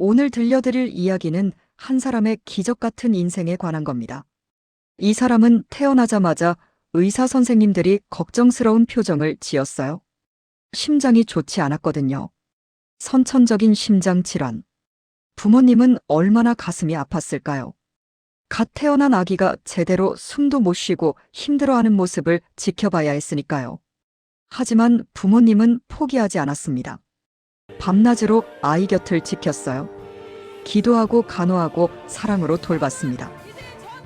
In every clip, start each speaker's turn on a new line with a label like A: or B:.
A: 오늘 들려드릴 이야기는 한 사람의 기적 같은 인생에 관한 겁니다. 이 사람은 태어나자마자 의사 선생님들이 걱정스러운 표정을 지었어요. 심장이 좋지 않았거든요. 선천적인 심장 질환. 부모님은 얼마나 가슴이 아팠을까요? 갓 태어난 아기가 제대로 숨도 못 쉬고 힘들어하는 모습을 지켜봐야 했으니까요. 하지만 부모님은 포기하지 않았습니다. 밤낮으로 아이 곁을 지켰어요. 기도하고 간호하고 사랑으로 돌봤습니다.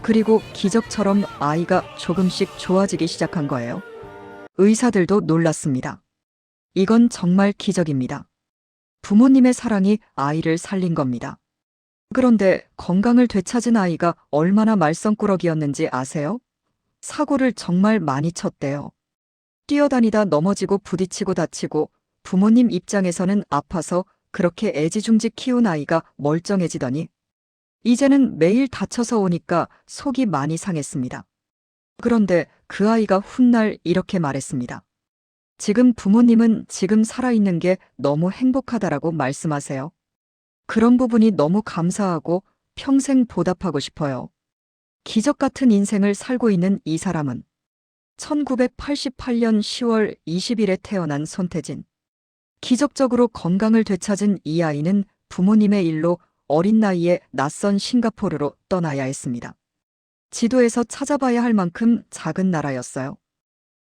A: 그리고 기적처럼 아이가 조금씩 좋아지기 시작한 거예요. 의사들도 놀랐습니다. 이건 정말 기적입니다. 부모님의 사랑이 아이를 살린 겁니다. 그런데 건강을 되찾은 아이가 얼마나 말썽꾸러기였는지 아세요? 사고를 정말 많이 쳤대요. 뛰어다니다 넘어지고 부딪히고 다치고 부모님 입장에서는 아파서 그렇게 애지중지 키운 아이가 멀쩡해지더니 이제는 매일 다쳐서 오니까 속이 많이 상했습니다. 그런데 그 아이가 훗날 이렇게 말했습니다. 지금 부모님은 지금 살아있는 게 너무 행복하다라고 말씀하세요. 그런 부분이 너무 감사하고 평생 보답하고 싶어요. 기적 같은 인생을 살고 있는 이 사람은 1988년 10월 20일에 태어난 손태진. 기적적으로 건강을 되찾은 이 아이는 부모님의 일로 어린 나이에 낯선 싱가포르로 떠나야 했습니다. 지도에서 찾아봐야 할 만큼 작은 나라였어요.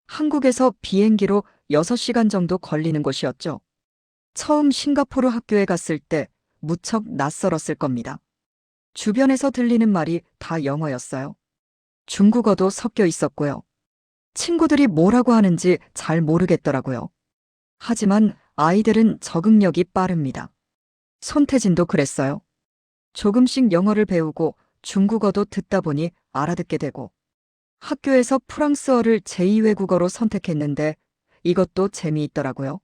A: 한국에서 비행기로 6시간 정도 걸리는 곳이었죠. 처음 싱가포르 학교에 갔을 때 무척 낯설었을 겁니다. 주변에서 들리는 말이 다 영어였어요. 중국어도 섞여 있었고요. 친구들이 뭐라고 하는지 잘 모르겠더라고요. 하지만 아이들은 적응력이 빠릅니다. 손태진도 그랬어요. 조금씩 영어를 배우고 중국어도 듣다 보니 알아듣게 되고 학교에서 프랑스어를 제2외국어로 선택했는데 이것도 재미있더라고요.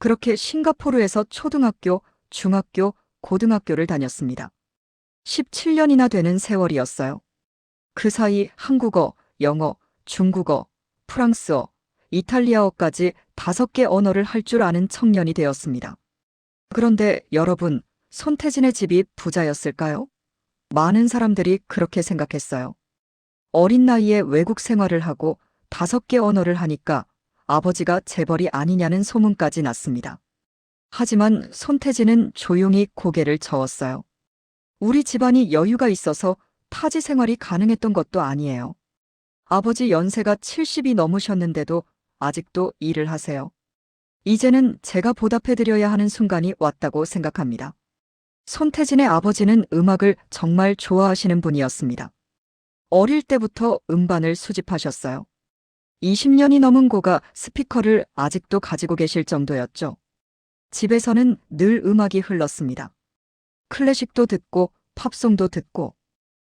A: 그렇게 싱가포르에서 초등학교, 중학교, 고등학교를 다녔습니다. 17년이나 되는 세월이었어요. 그 사이 한국어, 영어, 중국어, 프랑스어, 이탈리아어까지 다섯 개 언어를 할 줄 아는 청년이 되었습니다. 그런데 여러분, 손태진의 집이 부자였을까요? 많은 사람들이 그렇게 생각했어요. 어린 나이에 외국 생활을 하고 다섯 개 언어를 하니까 아버지가 재벌이 아니냐는 소문까지 났습니다. 하지만 손태진은 조용히 고개를 저었어요. 우리 집안이 여유가 있어서 타지 생활이 가능했던 것도 아니에요. 아버지 연세가 70이 넘으셨는데도 아직도 일을 하세요. 이제는 제가 보답해드려야 하는 순간이 왔다고 생각합니다. 손태진의 아버지는 음악을 정말 좋아하시는 분이었습니다. 어릴 때부터 음반을 수집하셨어요. 20년이 넘은 고가 스피커를 아직도 가지고 계실 정도였죠. 집에서는 늘 음악이 흘렀습니다. 클래식도 듣고 팝송도 듣고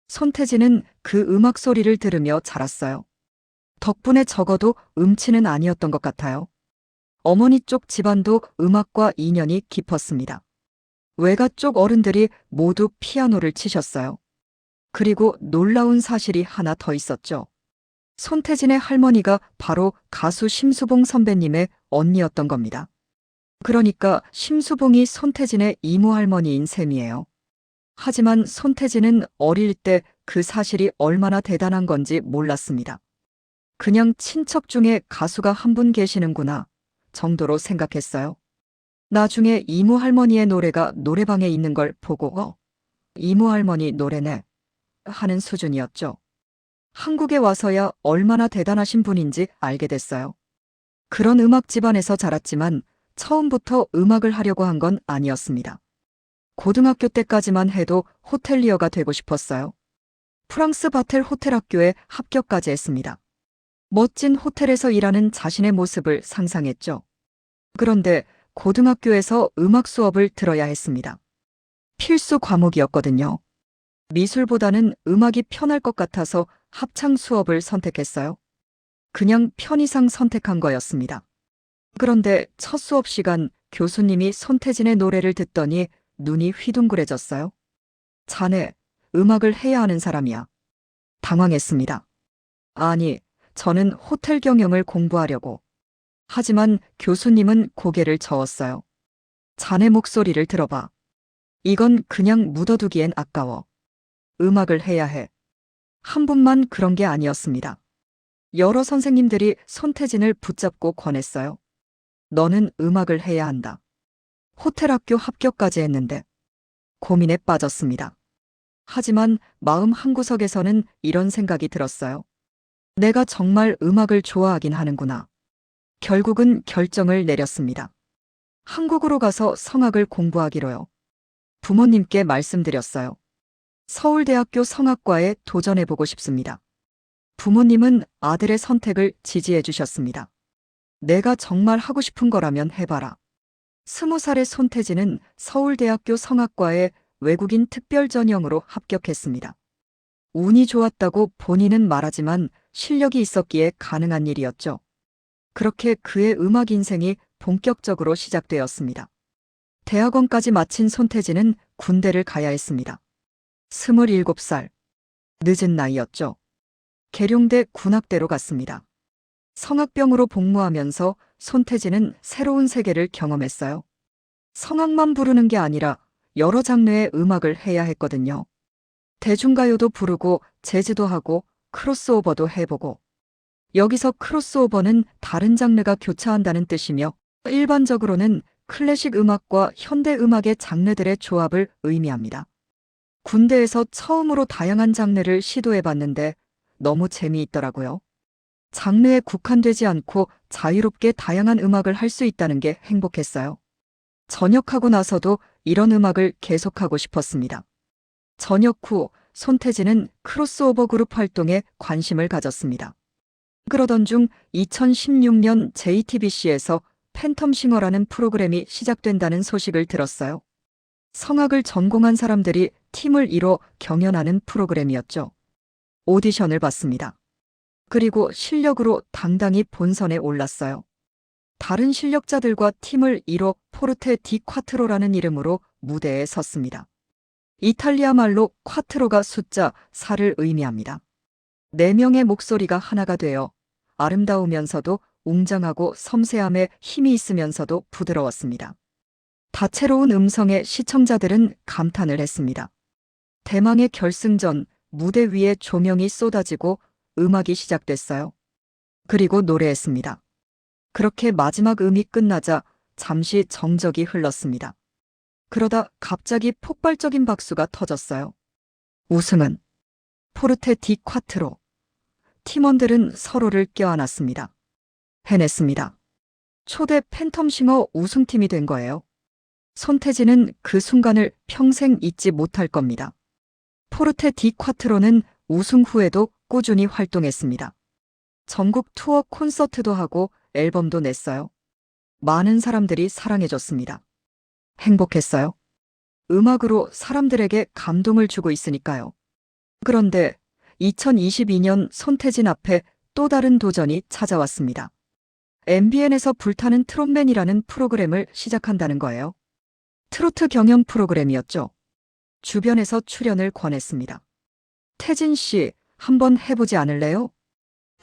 A: 손태진은 그 음악 소리를 들으며 자랐어요. 덕분에 적어도 음치는 아니었던 것 같아요. 어머니 쪽 집안도 음악과 인연이 깊었습니다. 외가 쪽 어른들이 모두 피아노를 치셨어요. 그리고 놀라운 사실이 하나 더 있었죠. 손태진의 할머니가 바로 가수 심수봉 선배님의 언니였던 겁니다. 그러니까 심수봉이 손태진의 이모 할머니인 셈이에요. 하지만 손태진은 어릴 때 그 사실이 얼마나 대단한 건지 몰랐습니다. 그냥 친척 중에 가수가 한 분 계시는구나 정도로 생각했어요. 나중에 이모 할머니의 노래가 노래방에 있는 걸 보고 어? 이모 할머니 노래네 하는 수준이었죠. 한국에 와서야 얼마나 대단하신 분인지 알게 됐어요. 그런 음악 집안에서 자랐지만 처음부터 음악을 하려고 한 건 아니었습니다. 고등학교 때까지만 해도 호텔리어가 되고 싶었어요. 프랑스 바텔 호텔 학교에 합격까지 했습니다. 멋진 호텔에서 일하는 자신의 모습을 상상했죠. 그런데 고등학교에서 음악 수업을 들어야 했습니다. 필수 과목이었거든요. 미술보다는 음악이 편할 것 같아서 합창 수업을 선택했어요. 그냥 편의상 선택한 거였습니다. 그런데 첫 수업 시간 교수님이 손태진의 노래를 듣더니 눈이 휘둥그레졌어요. 자네, 음악을 해야 하는 사람이야. 당황했습니다. 아니, 저는 호텔 경영을 공부하려고. 하지만 교수님은 고개를 저었어요. 자네 목소리를 들어봐. 이건 그냥 묻어두기엔 아까워. 음악을 해야 해. 한 분만 그런 게 아니었습니다. 여러 선생님들이 손태진을 붙잡고 권했어요. 너는 음악을 해야 한다. 호텔 학교 합격까지 했는데 고민에 빠졌습니다. 하지만 마음 한구석에서는 이런 생각이 들었어요. 내가 정말 음악을 좋아하긴 하는구나. 결국은 결정을 내렸습니다. 한국으로 가서 성악을 공부하기로요. 부모님께 말씀드렸어요. 서울대학교 성악과에 도전해보고 싶습니다. 부모님은 아들의 선택을 지지해 주셨습니다. 내가 정말 하고 싶은 거라면 해봐라. 스무 살의 손태진은 서울대학교 성악과에 외국인 특별 전형으로 합격했습니다. 운이 좋았다고 본인은 말하지만 실력이 있었기에 가능한 일이었죠. 그렇게 그의 음악 인생이 본격적으로 시작되었습니다. 대학원까지 마친 손태진은 군대를 가야 했습니다. 27살. 늦은 나이였죠. 계룡대 군악대로 갔습니다. 성악병으로 복무하면서 손태진은 새로운 세계를 경험했어요. 성악만 부르는 게 아니라 여러 장르의 음악을 해야 했거든요. 대중가요도 부르고 재즈도 하고 크로스오버도 해보고 여기서 크로스오버는 다른 장르가 교차한다는 뜻이며 일반적으로는 클래식 음악과 현대 음악의 장르들의 조합을 의미합니다. 군대에서 처음으로 다양한 장르를 시도해봤는데 너무 재미있더라고요. 장르에 국한되지 않고 자유롭게 다양한 음악을 할 수 있다는 게 행복했어요. 전역하고 나서도 이런 음악을 계속하고 싶었습니다. 전역 후 손태진은 크로스오버 그룹 활동에 관심을 가졌습니다. 그러던 중 2016년 JTBC에서 팬텀싱어라는 프로그램이 시작된다는 소식을 들었어요. 성악을 전공한 사람들이 팀을 이뤄 경연하는 프로그램이었죠. 오디션을 봤습니다. 그리고 실력으로 당당히 본선에 올랐어요. 다른 실력자들과 팀을 이뤄 포르테 디 콰트로라는 이름으로 무대에 섰습니다. 이탈리아 말로 콰트로가 숫자 4를 의미합니다. 네 명의 목소리가 하나가 되어 아름다우면서도 웅장하고 섬세함에 힘이 있으면서도 부드러웠습니다. 다채로운 음성에 시청자들은 감탄을 했습니다. 대망의 결승전 무대 위에 조명이 쏟아지고 음악이 시작됐어요. 그리고 노래했습니다. 그렇게 마지막 음이 끝나자 잠시 정적이 흘렀습니다. 그러다 갑자기 폭발적인 박수가 터졌어요. 우승은 포르테 디 콰트로. 팀원들은 서로를 껴안았습니다. 해냈습니다. 초대 팬텀싱어 우승팀이 된 거예요. 손태진은 그 순간을 평생 잊지 못할 겁니다. 포르테 디 콰트로는 우승 후에도 꾸준히 활동했습니다. 전국 투어 콘서트도 하고 앨범도 냈어요. 많은 사람들이 사랑해줬습니다. 행복했어요. 음악으로 사람들에게 감동을 주고 있으니까요. 그런데 2022년 손태진 앞에 또 다른 도전이 찾아왔습니다. MBN에서 불타는 트롯맨이라는 프로그램을 시작한다는 거예요. 트로트 경연 프로그램이었죠. 주변에서 출연을 권했습니다. 태진 씨, 한번 해보지 않을래요?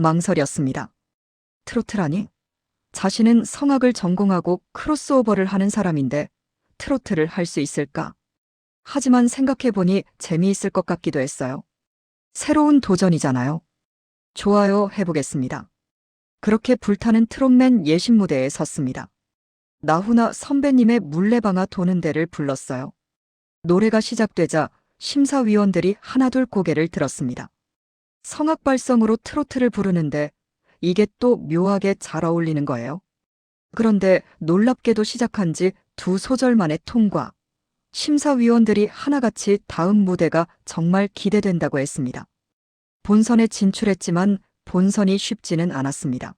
A: 망설였습니다. 트로트라니? 자신은 성악을 전공하고 크로스오버를 하는 사람인데 트로트를 할 수 있을까? 하지만 생각해보니 재미있을 것 같기도 했어요. 새로운 도전이잖아요. 좋아요, 해보겠습니다. 그렇게 불타는 트롯맨 예신 무대에 섰습니다. 나훈아 선배님의 물레방아 도는 데를 불렀어요. 노래가 시작되자 심사위원들이 하나둘 고개를 들었습니다. 성악 발성으로 트로트를 부르는데 이게 또 묘하게 잘 어울리는 거예요. 그런데 놀랍게도 시작한 지 두 소절 만에 통과. 심사위원들이 하나같이 다음 무대가 정말 기대된다고 했습니다. 본선에 진출했지만 본선이 쉽지는 않았습니다.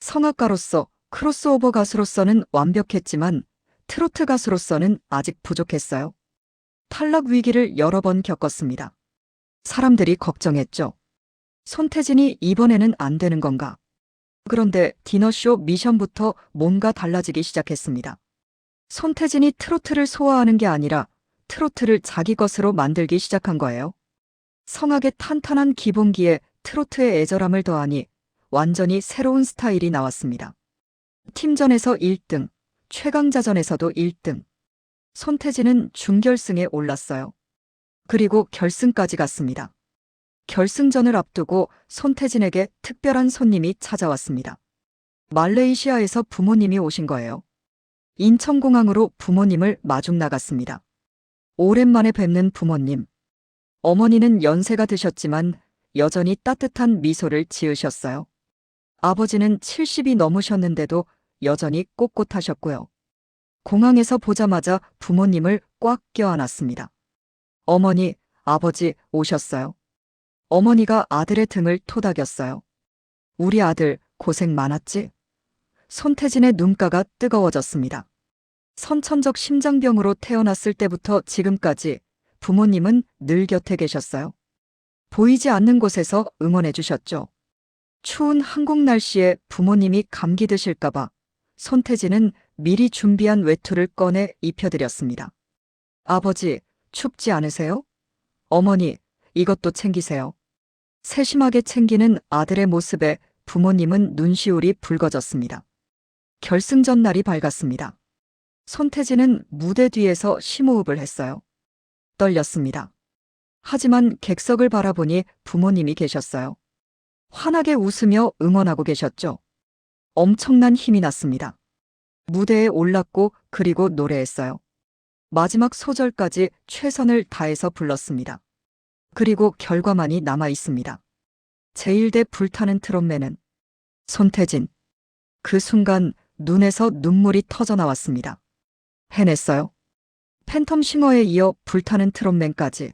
A: 성악가로서 크로스오버 가수로서는 완벽했지만 트로트 가수로서는 아직 부족했어요. 탈락 위기를 여러 번 겪었습니다. 사람들이 걱정했죠. 손태진이 이번에는 안 되는 건가? 그런데 디너쇼 미션부터 뭔가 달라지기 시작했습니다. 손태진이 트로트를 소화하는 게 아니라 트로트를 자기 것으로 만들기 시작한 거예요. 성악의 탄탄한 기본기에 트로트의 애절함을 더하니 완전히 새로운 스타일이 나왔습니다. 팀전에서 1등, 최강자전에서도 1등. 손태진은 준결승에 올랐어요. 그리고 결승까지 갔습니다. 결승전을 앞두고 손태진에게 특별한 손님이 찾아왔습니다. 말레이시아에서 부모님이 오신 거예요. 인천공항으로 부모님을 마중 나갔습니다. 오랜만에 뵙는 부모님. 어머니는 연세가 드셨지만 여전히 따뜻한 미소를 지으셨어요. 아버지는 70이 넘으셨는데도 여전히 꼿꼿하셨고요. 공항에서 보자마자 부모님을 꽉 껴안았습니다. 어머니, 아버지 오셨어요. 어머니가 아들의 등을 토닥였어요. 우리 아들 고생 많았지? 손태진의 눈가가 뜨거워졌습니다. 선천적 심장병으로 태어났을 때부터 지금까지 부모님은 늘 곁에 계셨어요. 보이지 않는 곳에서 응원해 주셨죠. 추운 한국 날씨에 부모님이 감기 드실까봐 손태진은 미리 준비한 외투를 꺼내 입혀드렸습니다. 아버지, 춥지 않으세요? 어머니, 이것도 챙기세요. 세심하게 챙기는 아들의 모습에 부모님은 눈시울이 붉어졌습니다. 결승전 날이 밝았습니다. 손태진은 무대 뒤에서 심호흡을 했어요. 떨렸습니다. 하지만 객석을 바라보니 부모님이 계셨어요. 환하게 웃으며 응원하고 계셨죠. 엄청난 힘이 났습니다. 무대에 올랐고 그리고 노래했어요. 마지막 소절까지 최선을 다해서 불렀습니다. 그리고 결과만이 남아 있습니다. 제1대 불타는 트롯맨은 손태진. 그 순간 눈에서 눈물이 터져 나왔습니다. 해냈어요. 팬텀 싱어에 이어 불타는 트롯맨까지.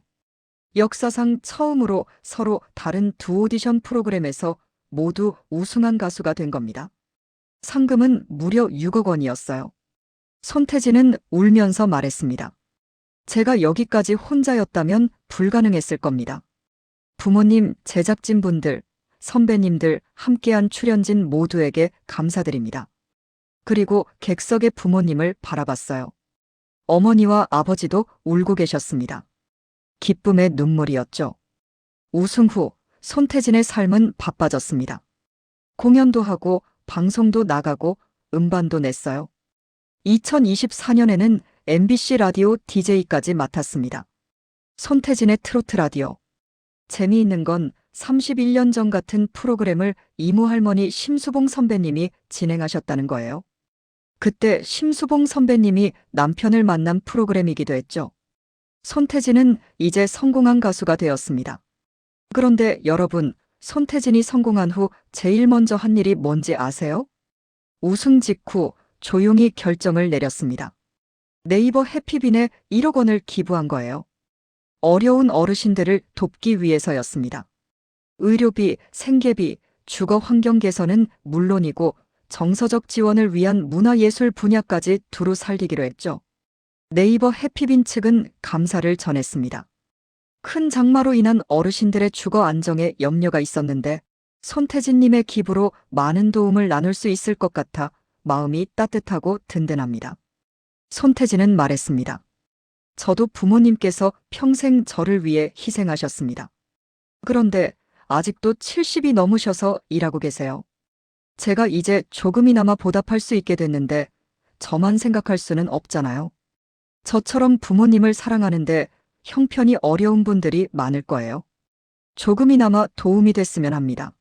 A: 역사상 처음으로 서로 다른 두 오디션 프로그램에서 모두 우승한 가수가 된 겁니다. 상금은 무려 6억 원이었어요. 손태진은 울면서 말했습니다. 제가 여기까지 혼자였다면 불가능했을 겁니다. 부모님, 제작진분들, 선배님들, 함께한 출연진 모두에게 감사드립니다. 그리고 객석의 부모님을 바라봤어요. 어머니와 아버지도 울고 계셨습니다. 기쁨의 눈물이었죠. 우승 후 손태진의 삶은 바빠졌습니다. 공연도 하고 방송도 나가고 음반도 냈어요. 2024년에는 MBC 라디오 DJ까지 맡았습니다. 손태진의 트로트 라디오. 재미있는 건 31년 전 같은 프로그램을 이모 할머니 심수봉 선배님이 진행하셨다는 거예요. 그때 심수봉 선배님이 남편을 만난 프로그램이기도 했죠. 손태진은 이제 성공한 가수가 되었습니다. 그런데 여러분, 손태진이 성공한 후 제일 먼저 한 일이 뭔지 아세요? 우승 직후 조용히 결정을 내렸습니다. 네이버 해피빈에 1억 원을 기부한 거예요. 어려운 어르신들을 돕기 위해서였습니다. 의료비, 생계비, 주거 환경 개선은 물론이고 정서적 지원을 위한 문화예술 분야까지 두루 살리기로 했죠. 네이버 해피빈 측은 감사를 전했습니다. 큰 장마로 인한 어르신들의 주거 안정에 염려가 있었는데 손태진님의 기부로 많은 도움을 나눌 수 있을 것 같아 마음이 따뜻하고 든든합니다. 손태진은 말했습니다. 저도 부모님께서 평생 저를 위해 희생하셨습니다. 그런데 아직도 70이 넘으셔서 일하고 계세요. 제가 이제 조금이나마 보답할 수 있게 됐는데 저만 생각할 수는 없잖아요. 저처럼 부모님을 사랑하는데 형편이 어려운 분들이 많을 거예요. 조금이나마 도움이 됐으면 합니다.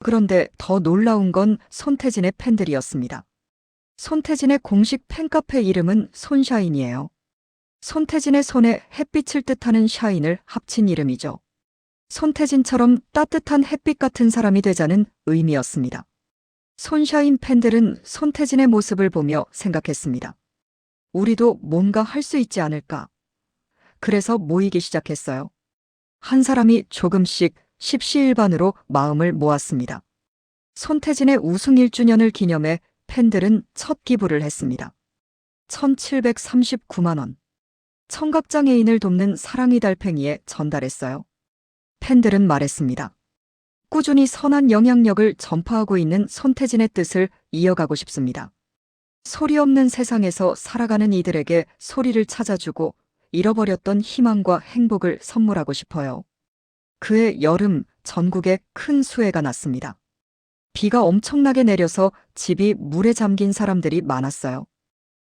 A: 그런데 더 놀라운 건 손태진의 팬들이었습니다. 손태진의 공식 팬카페 이름은 손샤인이에요. 손태진의 손에 햇빛을 뜻하는 샤인을 합친 이름이죠. 손태진처럼 따뜻한 햇빛 같은 사람이 되자는 의미였습니다. 손샤인 팬들은 손태진의 모습을 보며 생각했습니다. 우리도 뭔가 할 수 있지 않을까. 그래서 모이기 시작했어요. 한 사람이 조금씩 십시일반으로 마음을 모았습니다. 손태진의 우승 1주년을 기념해 팬들은 첫 기부를 했습니다. 1739만원. 청각장애인을 돕는 사랑이 달팽이에 전달했어요. 팬들은 말했습니다. 꾸준히 선한 영향력을 전파하고 있는 손태진의 뜻을 이어가고 싶습니다. 소리 없는 세상에서 살아가는 이들에게 소리를 찾아주고 잃어버렸던 희망과 행복을 선물하고 싶어요. 그해 여름 전국에 큰 수해가 났습니다. 비가 엄청나게 내려서 집이 물에 잠긴 사람들이 많았어요.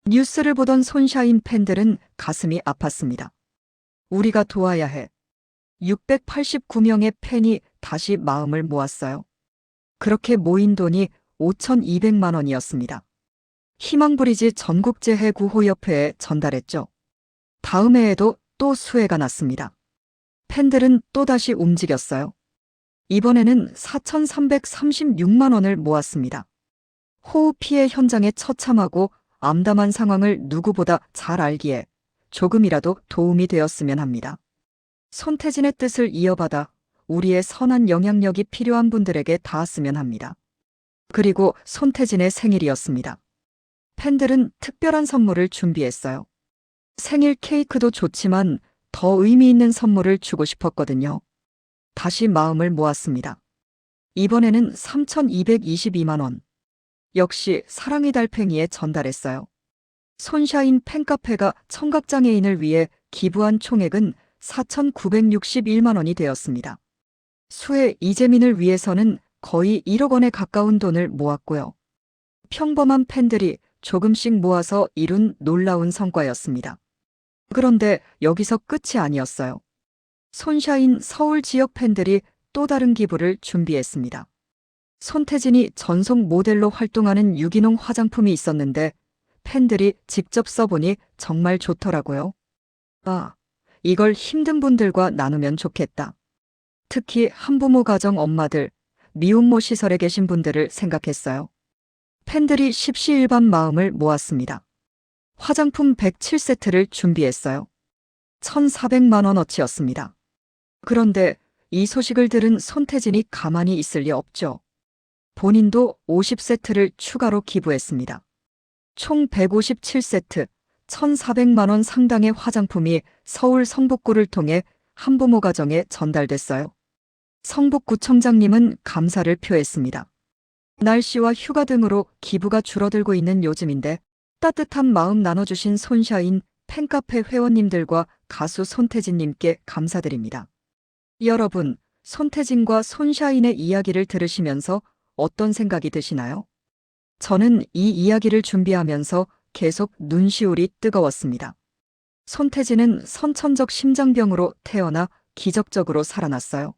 A: 뉴스를 보던 손샤인 팬들은 가슴이 아팠습니다. 우리가 도와야 해. 689명의 팬이 다시 마음을 모았어요. 그렇게 모인 돈이 5,200만 원이었습니다. 희망브리지 전국재해구호협회에 전달했죠. 다음 해에도 또 수해가 났습니다. 팬들은 또다시 움직였어요. 이번에는 4,336만 원을 모았습니다. 호우 피해 현장에 처참하고 암담한 상황을 누구보다 잘 알기에 조금이라도 도움이 되었으면 합니다. 손태진의 뜻을 이어받아 우리의 선한 영향력이 필요한 분들에게 닿았으면 합니다. 그리고 손태진의 생일이었습니다. 팬들은 특별한 선물을 준비했어요. 생일 케이크도 좋지만 더 의미 있는 선물을 주고 싶었거든요. 다시 마음을 모았습니다. 이번에는 3,222만 원. 역시 사랑의 달팽이에 전달했어요. 손샤인 팬카페가 청각장애인을 위해 기부한 총액은 4,961만 원이 되었습니다. 수혜 이재민을 위해서는 거의 1억 원에 가까운 돈을 모았고요. 평범한 팬들이 조금씩 모아서 이룬 놀라운 성과였습니다. 그런데 여기서 끝이 아니었어요. 손샤인 서울 지역 팬들이 또 다른 기부를 준비했습니다. 손태진이 전속 모델로 활동하는 유기농 화장품이 있었는데 팬들이 직접 써보니 정말 좋더라고요. 아, 이걸 힘든 분들과 나누면 좋겠다. 특히 한부모 가정 엄마들, 미혼모 시설에 계신 분들을 생각했어요. 팬들이 십시일반 마음을 모았습니다. 화장품 107세트를 준비했어요. 1,400만 원 어치였습니다. 그런데 이 소식을 들은 손태진이 가만히 있을 리 없죠. 본인도 50세트를 추가로 기부했습니다. 총 157세트, 1,400만 원 상당의 화장품이 서울 성북구를 통해 한부모 가정에 전달됐어요. 성북구청장님은 감사를 표했습니다. 날씨와 휴가 등으로 기부가 줄어들고 있는 요즘인데 따뜻한 마음 나눠주신 손샤인 팬카페 회원님들과 가수 손태진님께 감사드립니다. 여러분, 손태진과 손샤인의 이야기를 들으시면서 어떤 생각이 드시나요? 저는 이 이야기를 준비하면서 계속 눈시울이 뜨거웠습니다. 손태진은 선천적 심장병으로 태어나 기적적으로 살아났어요.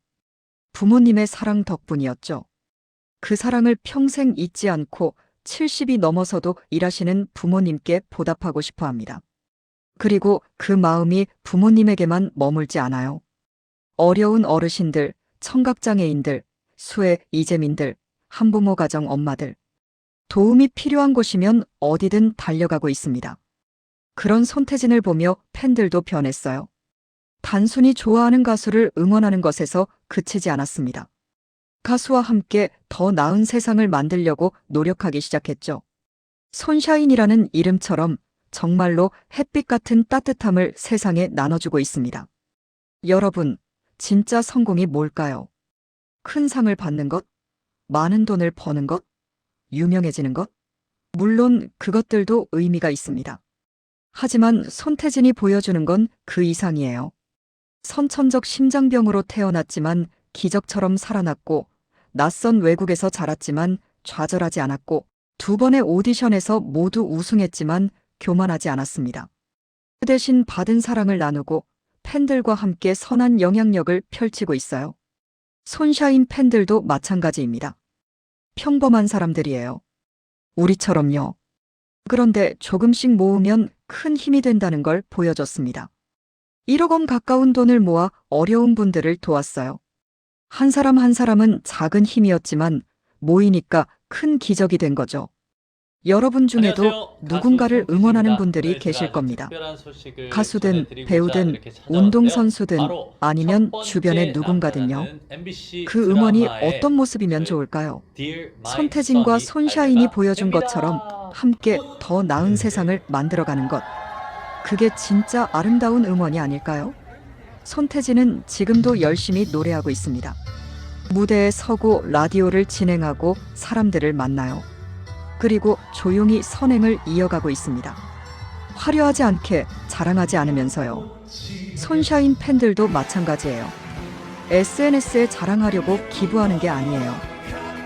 A: 부모님의 사랑 덕분이었죠. 그 사랑을 평생 잊지 않고 70이 넘어서도 일하시는 부모님께 보답하고 싶어 합니다. 그리고 그 마음이 부모님에게만 머물지 않아요. 어려운 어르신들, 청각장애인들, 수혜 이재민들, 한부모 가정 엄마들. 도움이 필요한 곳이면 어디든 달려가고 있습니다. 그런 손태진을 보며 팬들도 변했어요. 단순히 좋아하는 가수를 응원하는 것에서 그치지 않았습니다. 가수와 함께 더 나은 세상을 만들려고 노력하기 시작했죠. 손샤인이라는 이름처럼 정말로 햇빛 같은 따뜻함을 세상에 나눠주고 있습니다. 여러분, 진짜 성공이 뭘까요? 큰 상을 받는 것? 많은 돈을 버는 것? 유명해지는 것? 물론 그것들도 의미가 있습니다. 하지만 손태진이 보여주는 건 그 이상이에요. 선천적 심장병으로 태어났지만 기적처럼 살아났고 낯선 외국에서 자랐지만 좌절하지 않았고 두 번의 오디션에서 모두 우승했지만 교만하지 않았습니다. 그 대신 받은 사랑을 나누고 팬들과 함께 선한 영향력을 펼치고 있어요. 손샤인 팬들도 마찬가지입니다. 평범한 사람들이에요. 우리처럼요. 그런데 조금씩 모으면 큰 힘이 된다는 걸 보여줬습니다. 1억 원 가까운 돈을 모아 어려운 분들을 도왔어요. 한 사람 한 사람은 작은 힘이었지만 모이니까 큰 기적이 된 거죠. 여러분 중에도
B: 안녕하세요.
A: 누군가를
B: 가수
A: 응원하는. 분들이
B: 오늘
A: 계실 겁니다.
B: 특별한 소식을
A: 가수든
B: 전해드리고자
A: 배우든
B: 이렇게.
A: 운동선수든
B: 바로
A: 아니면
B: 첫
A: 주변의 누군가든요.
B: MBC
A: 그 응원이
B: 드라마의
A: 어떤 모습이면
B: 저희
A: 좋을까요?
B: Dear My
A: 손태진과 손샤인이 보여준
B: 됩니다.
A: 것처럼 함께 더 나은 세상을 만들어가는 것. 그게 진짜 아름다운 응원이 아닐까요? 손태진은 지금도 열심히 노래하고 있습니다. 무대에 서고 라디오를 진행하고 사람들을 만나요. 그리고 조용히 선행을 이어가고 있습니다. 화려하지 않게 자랑하지 않으면서요. 손샤인 팬들도 마찬가지예요. SNS에 자랑하려고 기부하는 게 아니에요.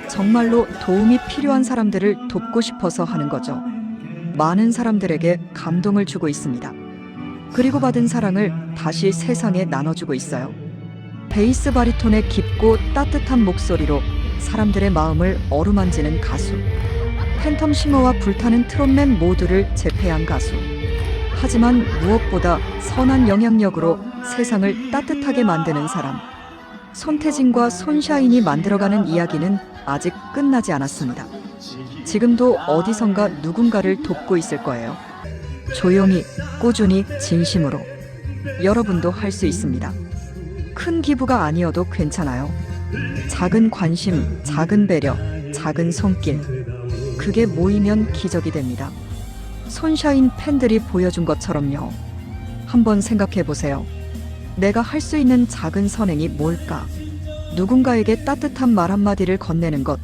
A: 정말로 도움이 필요한 사람들을 돕고 싶어서 하는 거죠. 많은 사람들에게 감동을 주고 있습니다. 그리고 받은 사랑을 다시 세상에 나눠주고 있어요. 베이스 바리톤의 깊고 따뜻한 목소리로 사람들의 마음을 어루만지는 가수. 팬텀 싱어와 불타는 트롯맨 모두를 제패한 가수. 하지만 무엇보다 선한 영향력으로 세상을 따뜻하게 만드는 사람. 손태진과 손샤인이 만들어가는 이야기는 아직 끝나지 않았습니다. 지금도 어디선가 누군가를 돕고 있을 거예요. 조용히, 꾸준히, 진심으로. 여러분도 할 수 있습니다. 큰 기부가 아니어도 괜찮아요. 작은 관심, 작은 배려, 작은 손길. 그게 모이면 기적이 됩니다. 손샤인 팬들이 보여준 것처럼요. 한번 생각해 보세요. 내가 할 수 있는 작은 선행이 뭘까? 누군가에게 따뜻한 말 한마디를 건네는 것,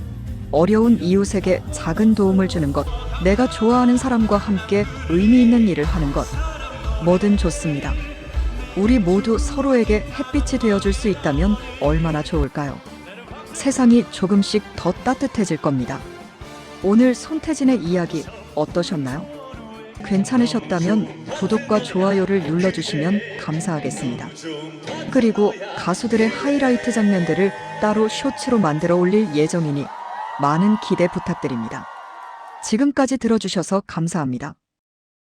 A: 어려운 이웃에게 작은 도움을 주는 것, 내가 좋아하는 사람과 함께 의미 있는 일을 하는 것, 뭐든 좋습니다. 우리 모두 서로에게 햇빛이 되어줄 수 있다면 얼마나 좋을까요? 세상이 조금씩 더 따뜻해질 겁니다. 오늘 손태진의 이야기 어떠셨나요? 괜찮으셨다면 구독과 좋아요를 눌러주시면 감사하겠습니다. 그리고 가수들의 하이라이트 장면들을 따로 쇼츠로 만들어 올릴 예정이니 많은 기대 부탁드립니다. 지금까지 들어주셔서 감사합니다.